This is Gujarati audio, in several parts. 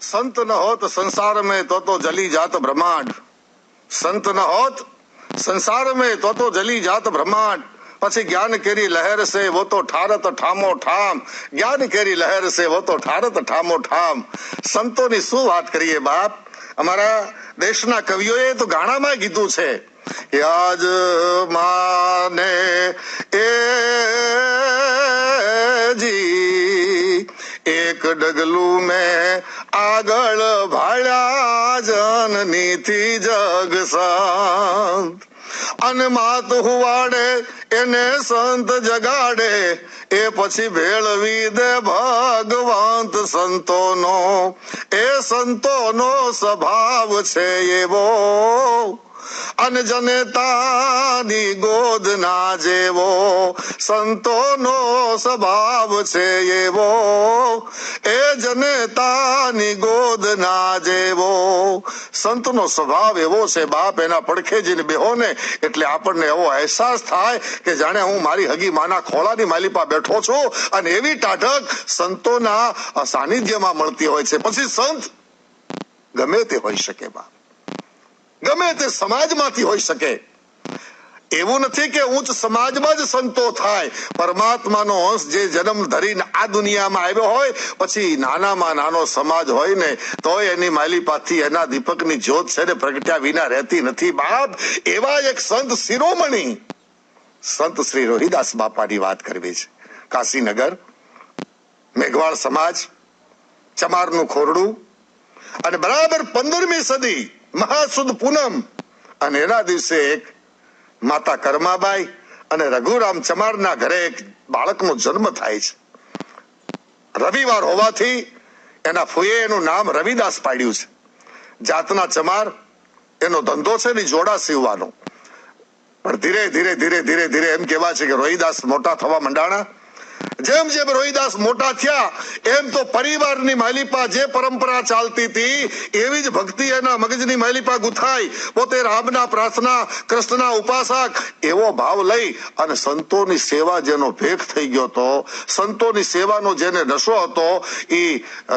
સંત ન હોત સંસાર મેં તો તો જલી જાત બ્રહ્માંડ. સંત ન હોત સંસાર મેં તો તો જલી જાત બ્રહ્માંડ. પછી જ્ઞાન કેરી લહેર સે વો તો ઠારત ઠામો ઠામ. જ્ઞાન કેરી લહેર સે વો તો ઠારત ઠામો ઠામ. સંતોની શું વાત કરીએ બાપ? અમારા દેશના કવિઓએ તો ગાણામાં કીધું છે યાજ માને એ આગળ ભાળ્યા જનનીથી જગ અને માત હુવાડે એને સંત જગાડે એ પછી ભેળવી દે ભગવંત સંતોનો એ સંતોનો સ્વભાવ છે એવો અને જનેતાની ગોદ ના જેવો, સંતોનો સ્વભાવ છે એવો. એ જનેતાની ગોદ ના જેવો, સંતનો સ્વભાવ એવો છે, બાપ એના પડખે જઈને બેહો ને એટલે આપણને એવો અહેસાસ થાય કે જાણે હું મારી હગી માના ખોળાની માલિપા બેઠો છું અને એવી ટાઢક સંતોના સાનિધ્યમાં મળતી હોય છે. પછી સંત ગમે તે હોઈ શકે બાપ. ગમે તે સમાજમાંથી હોઈ શકે. એવું નથી કે ઉચ્ચ સમાજમાં જ સંતો થાય. પરમાત્માનો અંશ જે જન્મ ધરીને આ દુનિયામાં આવ્યો હોય, પછી નાનામાં નાનો સમાજ હોય ને, તોય એની માલિપાથી એના દીપકની જ્યોત છે ને પ્રગટ્યા વિના રહેતી નથી. બાપ, એવા એક સંત શિરોમણી. સંત શ્રી રોહિદાસ બાપાની વાત કરવી છે. કાશીનગર, મેઘવાળ સમાજ, ચમારનું ખોરડું, અને બરાબર પંદરમી સદી મહાસુદ પૂનમ. અને એના દિવસે એક માતા કરમાબાઈ અને રઘુરામ ચમારના ઘરે એક બાળકનો જન્મ થાય છે. રવિવાર હોવાથી એના ફોઈએ એનું નામ રવિદાસ પાડ્યું છે. જાતના ચમાર એનો ધંધો છે ને જોડા સીવવાનો. પણ ધીરે ધીરે ધીરે ધીરે ધીરે એમ કહેવા છે કે રોહિદાસ મોટા થવા મંડાણા જેમ જેમ રોહિદાસ મોટા થયા, એમ તો પરિવારની માલિપા જે પરંપરા ચાલતી હતી, એવી જ ભક્તિ એના મગજની માલિપા ગુથાઈ, પોતે રામના પ્રાર્થના, કૃષ્ણના ઉપાસક, એવો ભાવ લઈ અને સંતોની સેવા જેનો ભેખ થઈ ગયો હતો, સંતોની સેવાનો જેને નશો હતો, એ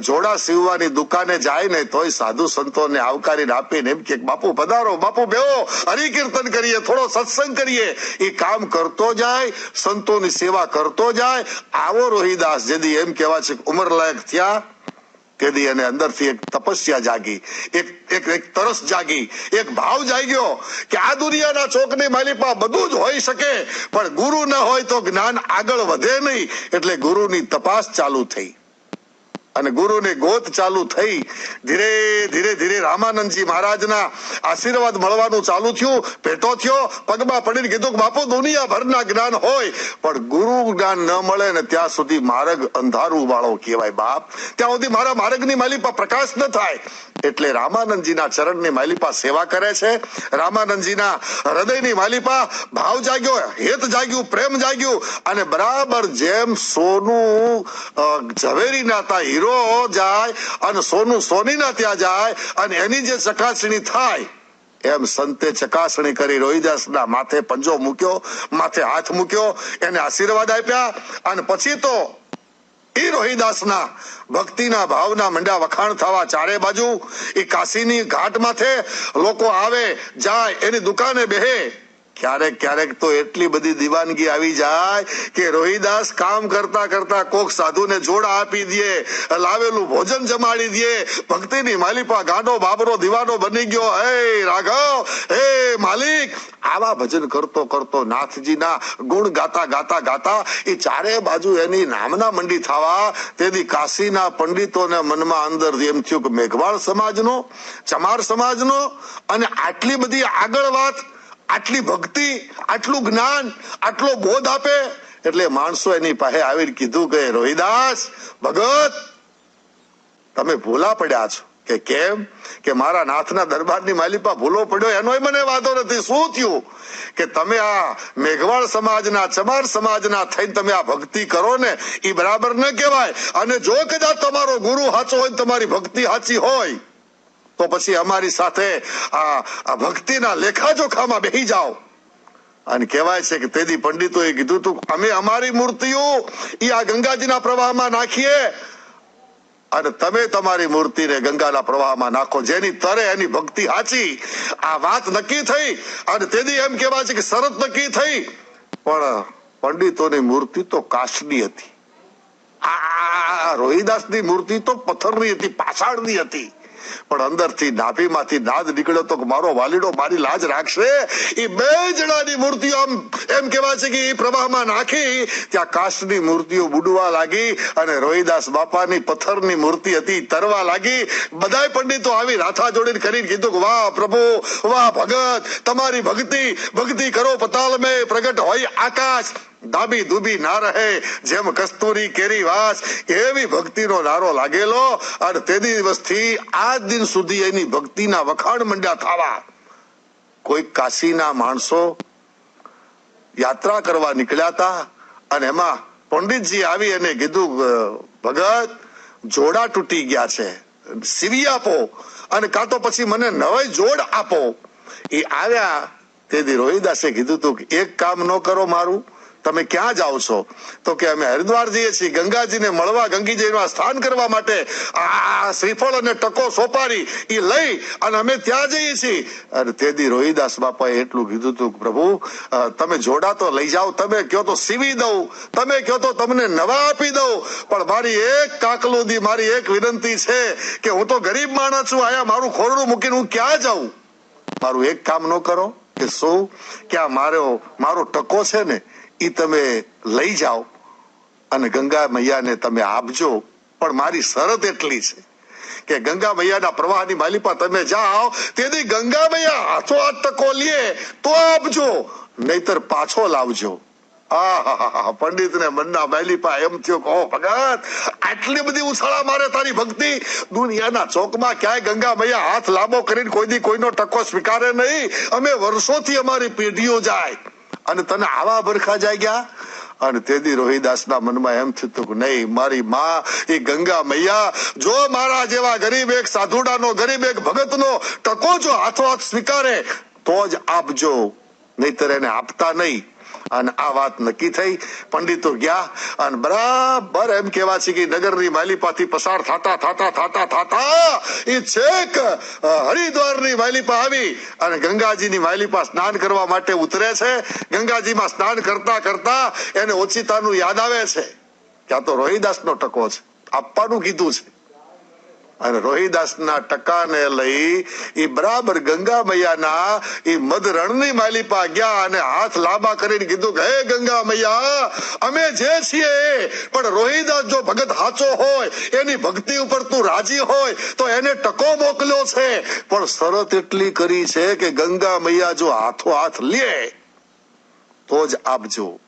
જોડા સીવવાની દુકાને જાય ને તોય સાધુ સંતોને આવકારીને આપીને એમ કે, બાપુ, પધારો, બાપુ, બેહો, હરિકીર્તન કરીએ, થોડો સત્સંગ કરીએ. એ કામ કરતો જાય, સંતોની સેવા કરતો જાય આવો રોહિદાસ, જેદી એમ કહેવા છે કે ઉંમર લાયક થયા તેથી એને અંદરથી એક તપસ્યા જાગી. એક એક એક તરસ જાગી. એક ભાવ જાગ્યો કે આ દુનિયાના ચોકની માલિપા બધું જ હોઈ શકે, પણ ગુરુ ન હોય તો જ્ઞાન આગળ વધે નહીં. એટલે ગુરુની તપાસ ચાલુ થઈ. અને ગુરુની ગોત ચાલુ થઈ. ધીરે ધીરે ધીરે રામાનંદજી મહારાજના આશીર્વાદ મળવાનું ચાલુ થયું. ભેટો થયો, પગમાં પડીને કીધું કે, બાપુ, દુનિયાભરના જ્ઞાન હોય. પણ ગુરુ જ્ઞાન ન મળે ને ત્યાં સુધી માર્ગ અંધારું વાળો કહેવાય, બાપ. ત્યાં સુધી મારા માર્ગની માલિપા પ્રકાશ ન થાય. એટલે રામાનંદજીના ચરણની માલિપા સેવા કરે છે. રામાનંદજીના હૃદયની માલિપા ભાવ જાગ્યો, હેત જાગ્યું, પ્રેમ જાગ્યું. અને બરાબર જેમ સોનું ઝવેરી નાતા તા હીરો જાય અને સોનું સોનીના ત્યાં જાય અને એની જે ચકાસણી થાય, એમ સંતે ચકાસણી કરી રોહિદાસના માથે પંજો મૂક્યો, માથે હાથ મૂક્યો, એને આશીર્વાદ આપ્યા અને પછી તો એ રોહિદાસના ભક્તિના ભાવના મંડા વખાણ થવા ચારે બાજુ એ કાશીની ઘાટ માથે લોકો આવે, જાય, એની દુકાને બેહે. ક્યારેક ક્યારેક તો એટલી બધી દીવાનગી આવી જાય કે રોહિદાસ કામ કરતા કરતા કોક સાધુને જોડા આપી દે, લાવેલું ભોજન જમાડી દે, ભક્તિની માલિપા ગાંડો બાબરો દીવાનો બની ગયો. હે રાઘવ, હે માલિક, આવા ભજન કરતો કરતો નાથજીના ગુણ ગાતા ગાતા ગાતા એ ચારે બાજુ એની નામના મંડી થવા, તેથી કાશીના પંડિતોને મનમાં અંદર એમ થયું કે મેઘવાળ સમાજનો, ચમાર સમાજનો અને આટલી બધી આગળ વાત આટલી ભક્તિ, આટલું જ્ઞાન, આટલો બોધ આપે, એટલે માણસો એની પાસે આવીને કીધું કે, રોહિદાસ, ભગત, તમે ભૂલા પડ્યા છો. કે કેમ? કે મારા નાથના દરબારની માલિપા ભૂલો પડ્યો, એનોય મને વાંધો નથી. શું થયું? કે તમે આ મેઘવાળ સમાજના, ચમાર સમાજના થઈને તમે આ ભક્તિ કરો ને એ બરાબર ન કહેવાય. અને જો કદાચ તમારો ગુરુ સાચો હોય તમારી ભક્તિ સાચી હોય તો પછી અમારી સાથે આ ભક્તિના લેખાજોખામાં બેહી જાઓ. અને કહેવાય છે કે તેદી પંડિતોએ કીધું તું, અમે અમારી મૂર્તિઓ એ આ ગંગાજીના પ્રવાહમાં નાખીએ. અને તમે તમારી મૂર્તિને ગંગાના પ્રવાહમાં નાખો, જેની તરે એની ભક્તિ સાચી આ વાત નક્કી થઈ. અને તેદી એમ કહેવાય છે કે શરત નક્કી થઈ. પણ પંડિતોની મૂર્તિ તો કાશની હતી. આ રોહિદાસની મૂર્તિ તો પથ્થરની હતી પાછળની હતી. પણ અંદરથી નાભીમાંથી નાદ નીકળ્યો તો મારો વાલીડો મારી લાજ રાખશે. એ બે જણાની મૂર્તિઓ આમ એમ કહેવાય છે કે એ પ્રવાહમાં નાખી ત્યાં કાષ્ટની મૂર્તિઓ બુડવા લાગી અને રોહિદાસ બાપાની પથ્થરની મૂર્તિ હતી, તરવા લાગી. બધાય પંડિતો આવી રાથા જોડીને કરીને કીધું કે વાહ પ્રભુ, વાહ ભગત, તમારી ભક્તિ ભક્તિ કરો પતાલ મે પ્રગટ હોય આકાશ. દાબી દુબી ના રહે, જેમ કસ્તુરી કેરી વાસ એવી ભક્તિનો નારો લાગેલો. અને તે દિવસથી આજ દિન સુધી એની ભક્તિના વખાણ મંડ્યા થવા. કોઈ કાશીના માણસો યાત્રા કરવા નીકળ્યા હતા અને એમાં પંડિતજી આવી અને કીધું ભગત, જોડા તૂટી ગયા છે. સીવી આપો અને કાં તો પછી મને નવે જોડ આપો. એ આવ્યા તેથી રોહિદાસે કીધું તું એક કામ ન કરો મારું તમે ક્યાં જાઓ છો? તો કે અમે હરિદ્વાર જઈએ છીએ. ગંગાજીને મળવા ગંગીજીમાં સ્થાન કરવા માટે આ શ્રીફળ અને ટકો સોપારી એ લઈ અને અમે ત્યાં જઈએ છીએ. અને તેથી રોહિદાસ બાપાએ એટલું કીધું હતું પ્રભુ તમે જોડા તો લઈ જાઓ, તમે કયો તો સીવી દઉં, તમે કયો તો તમને નવા આપી દઉં. પણ મારી એક કાકલુદી મારી એક વિનંતી છે કે હું તો ગરીબ માણસ છું, આયા મારું ખોરડું મૂકીને હું ક્યાં જાઉં? મારું એક કામ ન કરો કે શું? કે આ મારો મારો ટકો છે ને એ તમે લઈ જાઓ અને ગંગા મૈયાને તમે આપજો. પણ મારી શરત એટલી છે કે ગંગા મૈયાના પ્રવાહની માલિપા તમે જાઓ, તેથી ગંગા મૈયા હાથો હાથ ટકો લે તો આપજો. નહીતર પાછો લાવજો. પંડિત પંડિતને મનના માલિપા એમ થયો કહો ભગત, આટલી બધી ઉછાળા મારે તારી ભક્તિ? દુનિયાના ચોકમાં ક્યાંય ગંગા મૈયા હાથ લાંબો કરીને કોઈ દી કોઈનો ટકો સ્વીકારે નહીં? અમે વર્ષોથી અમારી પેઢીઓ જાય. અને તને આવા બરખા જાગ્યા? ગયા અને તેથી રોહિદાસના મનમાં એમ થયું કે નહીં, મારી માં એ ગંગા મૈયા, જો મારા જેવા ગરીબ એક સાધુડાનો, ગરીબ એક ભગતનો ટકો જો હાથો હાથ સ્વીકારે, તો જ આપજો. નહીતર એને આપતા નહીં. અને આ વાત નક્કી થઈ. પંડિતો ગયા અને બરાબર એમ કેવા છે કે નગરની માલિપાથી પસાર થતા થતા થતા થતા એ છેક હરિદ્વારની માલિપા આવી અને ગંગાજીની માલિપા સ્નાન કરવા માટે ઉતરે છે. ગંગાજીમાં સ્નાન કરતા કરતા એને ઓચિતાનું યાદ આવે છે. ક્યાં તો રોહિદાસનો ટકો છે. આપવાનું કીધું છે. અને રોહિદાસના ટકાને લઈ એ બરાબર ગંગા મૈયાના એ મધરણની માલિપા ગયા અને હાથ લાંબા કરીને કીધું કે, હે ગંગા મૈયા અમે જે છીએ, પણ રોહિદાસ જો ભગત હાચો હોય, એની ભક્તિ ઉપર તું રાજી હોય, તો એને ટકો મોકલ્યો છે. પણ શરત એટલી કરી છે કે ગંગા મૈયા જો હાથો હાથ લે, તો જ આપજો.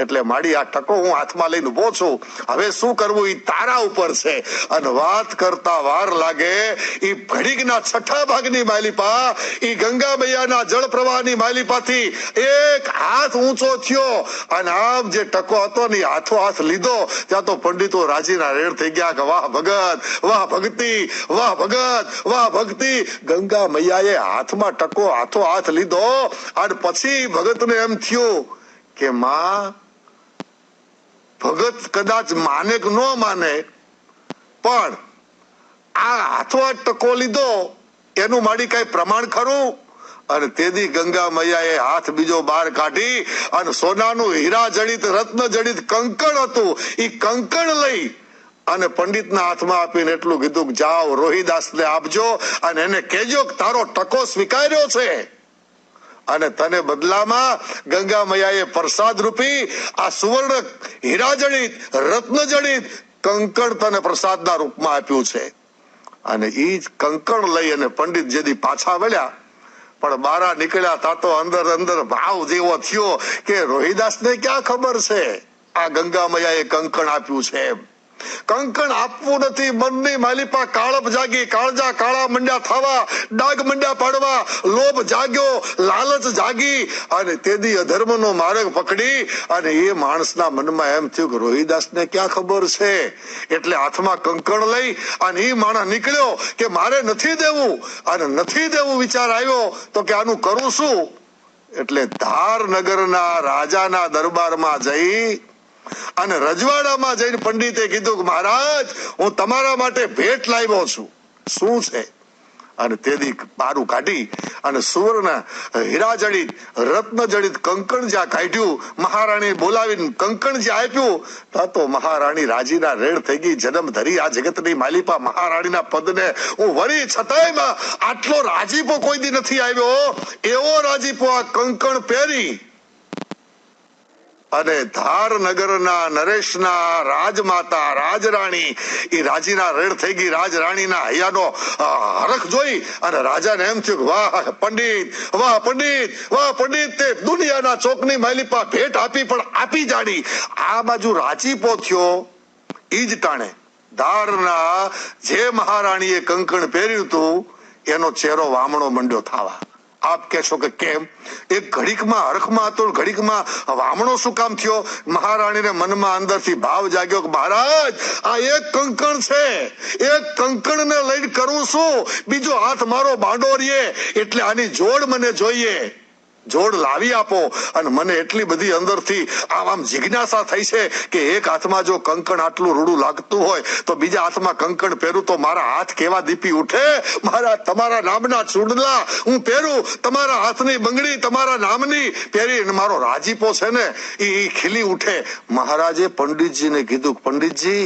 એટલે માડી આ ટકો હું હાથમાં લઈને ઊભો છું. હવે શું કરવું? એ તારા ઉપર છે. અને વાત કરતા વાર લાગે એ ઘડીકના છઠ્ઠા ભાગની માલિપા એ ગંગા મૈયાના જળ પ્રવાહની માલિપાથી એક હાથ ઊંચો થયો. અને આમ જે ટકો હતો ને હાથો હાથ લીધો, ત્યાં તો પંડિતો રાજીના રેડ થઈ ગયા કે વાહ ભગત, વાહ ભક્તિ, વાહ ભગત, વાહ ભક્તિ. ગંગા મૈયાએ હાથમાં ટકો, હાથો હાથ લીધો. અને પછી ભગતને એમ થયું કે, માં ભગત કદાચ માને કે ન માને, પણ આ હાથો હાથ ટકો લીધો, એનું મારી કઈ પ્રમાણ ખરું? અને તેદી ગંગા મૈયાએ હાથ બીજો બહાર કાઢી અને સોનાનું હીરા જડિત, રત્ન જડિત કંકણ હતું. એ કંકણ લઈ અને પંડિતના હાથમાં આપીને એટલું કીધું કે જાઓ રોહિદાસને આપજો અને એને કહેજો તારો ટકો સ્વીકાર્યો છે. અને તને બદલામાં ગંગા મૈયાએ પ્રસાદ રૂપી આ સુવર્ણ હીરા જડિત રત્ન જડિત કંકણ તને પ્રસાદના રૂપમાં આપ્યું છે. અને એ જ કંકણ લઈ અને પંડિત જેદી પાછા વળ્યા. પણ બારા નીકળ્યા તા તો અંદર અંદર ભાવ જેવો થયો કે રોહિદાસને ક્યાં ખબર છે? આ ગંગા મૈયાએ કંકણ આપ્યું છે એમ. કંકણ આપવું નથી, મનની માલિપા કાળપ જાગી, કાળજા કાળા મંડ્યા થવા ડાગ મંડ્યા પાડવા, લોભ જાગ્યો, લાલચ જાગી, અને તેદી અધર્મનો માર્ગ પકડી, અને એ માણસના મનમાં એમ થયું કે રોહિદાસને ક્યાં ખબર છે? એટલે હાથમાં કંકણ લઈ, અને એ માણસ નીકળ્યો કે મારે નથી દેવું, અને નથી દેવું વિચાર આવ્યો, તો કે આનું કરું શું? એટલે ધાર નગરના રાજાના દરબારમાં જઈ અને રજવાડામાં જઈને પંડિતે કીધું કે મહારાજ, હું તમારા માટે ભેટ લાવ્યો છું. શું છે? અને તેથી બારું કાઢી અને સુવર્ણ હીરા જડિત રત્ન જડિત કંકણ જ્યાં કાઢ્યું મહારાણી બોલાવીને કંકણ જે આપ્યું તો મહારાણી રાજીના રેડ થઈ ગઈ, જન્મ ધરી આ જગતની માલિપા મહારાણીના પદને. હું વળી છતાંય આટલો રાજીપો કોઈ દી નથી આવ્યો. એવો રાજીપો આ કંકણ પહેરી. અને ધારનગરના નરેશના રાજમાતા, રાજરાણી, એ રાજીના રેડ થઈ ગઈ. રાજરાણીના હૈયાનો હરખ જોઈ અને રાજાને એમ થયું વાહ, પંડિત વાહ પંડિત વાહ, પંડિત, તે દુનિયાના ચોકની માલિપા ભેટ આપી, પણ આપી જાડી આ બાજુ રાજીપો થયો. ઈ જ ટાણે ધારના જે મહારાણીએ કંકણ પહેર્યું હતું, એનો ચહેરો વામણો મંડ્યો થાવા. આપ કહેશો કે કેમ? એ ઘડીકમાં, હરખમાં હતો ઘડીકમાં વામણો શું કામ થયો? મહારાણીને મનમાં અંદરથી ભાવ જાગ્યો કે મહારાજ, આ એક કંકણ છે. એક કંકણને લઈને કરું શું બીજો હાથ મારો બાંડો રહીએ એટલે આની જોડ મને જોઈએ. જોડ લાવી આપો અને મને એટલી બધી અંદરથી આમ આમ જિજ્ઞાસા થઈ છે કે એક હાથમાં જો કંકણ આટલું રૂડું લાગતું હોય, તો બીજા હાથમાં કંકણ પહેરું તો મારા હાથ કેવા દીપી ઉઠે? મારા તમારા નામના ચૂડલા હું પહેરું, તમારા હાથની બંગડી, તમારા નામની પહેરી અને મારો રાજીપો છે ને એ ખીલી ઉઠે. મહારાજે પંડિતજીને કીધું, પંડિતજી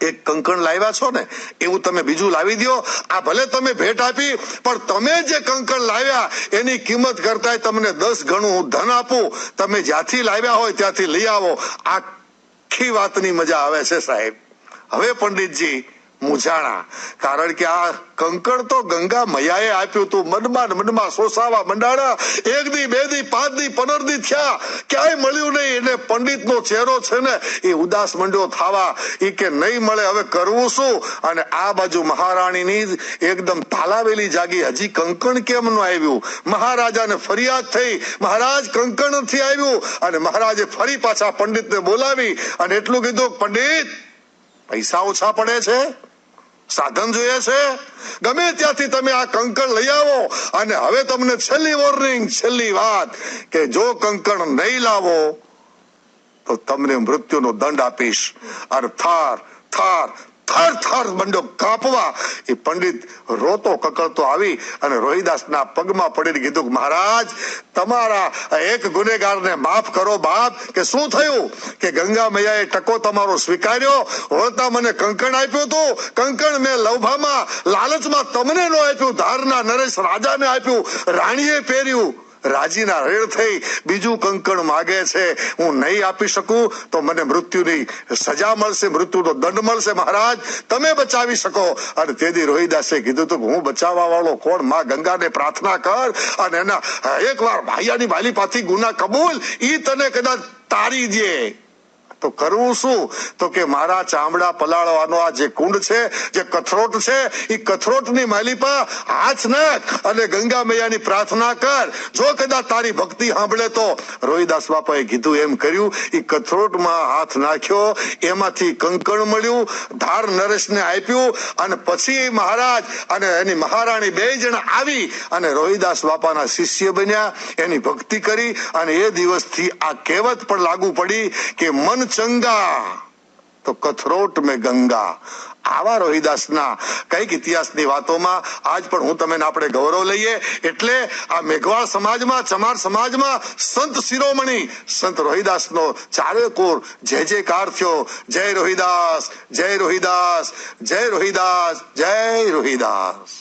એક કંકણ લાવ્યા છો ને, એવું તમે બીજું લાવી દ્યો. આ ભલે તમે ભેટ આપી, પણ તમે જે કંકણ લાવ્યા, એની કિંમત કરતા તમને દસ ગણું હું ધન આપું. તમે જ્યાંથી લાવ્યા હોય ત્યાંથી લઈ આવો. આખી વાતની મજા આવે છે સાહેબ. હવે પંડિતજી મૂંઝાણા. કારણ કે આ કંકણ તો ગંગા મૈયાએ આપ્યું હતું. મનમાં મનમાં સોસાવા મંડાણા. એક દી, બે દી, પાંચ દી, પંદર દી થયા. ક્યાંય મળ્યું નહીં. એને પંડિતનો ચહેરો છે ને, એ ઉદાસ મંડ્યો થાવા. એ કે નહીં મળે, હવે કરવું શું? અને આ બાજુ મહારાણીની એકદમ તાલાવેલી જાગી. હજી કંકણ કેમ નું આવ્યું? મહારાજાને ફરિયાદ થઈ. મહારાજ કંકણ નથી આવ્યું. અને મહારાજે ફરી પાછા પંડિતને બોલાવી અને એટલું કીધું, પંડિત પૈસા ઓછા પડે છે? સાધન જોઈએ છે? ગમે ત્યાંથી તમે આ કંકણ લઈ આવો. અને હવે તમને છેલ્લી વોર્નિંગ છેલ્લી વાત કે જો કંકણ નહીં લાવો, તો તમને મૃત્યુનો દંડ આપીશ. અને થાર થાર થર થર બંડો કાપવા. એ પંડિત રોતો કકળતો આવી અને રોહિદાસના પગમાં પડીને કીધું મહારાજ, તમારા એક ગુનેગારને માફ કરો બાપ, કે શું થયું? કે ગંગા મૈયાએ ટકો તમારો સ્વીકાર્યો? વળતા મને કંકણ આપ્યું હતું. કંકણ મેં લવભામાં, લાલચમાં તમને ન આપ્યું, ધારના નરેશ રાજાને આપ્યું. રાણીએ પહેર્યું. રાજીના રેડ થઈ બીજું કંકણ માગે છે. હું નહીં આપી શકું તો મને મૃત્યુની સજા મળશે, મૃત્યુનો દંડ મળશે મહારાજ. તમે બચાવી શકો. અને તેથી રોહિદાસે કીધું તો હું બચાવવા વાળો કોણ? માં ગંગાને પ્રાર્થના કર અને એના એકવાર ભાઈયાની વાલી પાથી ગુના કબૂલ. ઈ તને કદાચ તારી દે. તો કરવું શું? તો કે મારા ચામડા પલાળવાનો આ જે કુંડ છે, જે કથરોટ છે એ કથરોટની માલિપા હાથ નાખ અને ગંગા મૈયાની પ્રાર્થના કર. જો કદાચ તારી ભક્તિ સાંભળે તો. રોહિદાસ બાપાએ કીધું એમ કર્યું. એ કથરોટમાં હાથ નાખ્યો. એમાંથી કંકણ મળ્યું, ધાર નરેશને આપ્યું અને પછી મહારાજ અને એની મહારાણી બે જણ આવી અને રોહિદાસ બાપાના શિષ્ય બન્યા. એની ભક્તિ કરી અને એ દિવસથી આ કહેવત પણ લાગુ પડી કે મન ચંગા તો કથરોટ મેં ગંગા. આવા રોહિદાસના કંઈક ઇતિહાસની વાતોમાં આજ પણ હું તમે આપણે ગૌરવ લઈએ. એટલે આ મેઘવાળ સમાજમાં, ચમાર સમાજમાં સંત શિરોમણી, સંત રોહિદાસનો ચારે કોર જય જયકાર થયો. જય રોહિદાસ જય રોહિદાસ જય રોહિદાસ જય રોહિદાસ.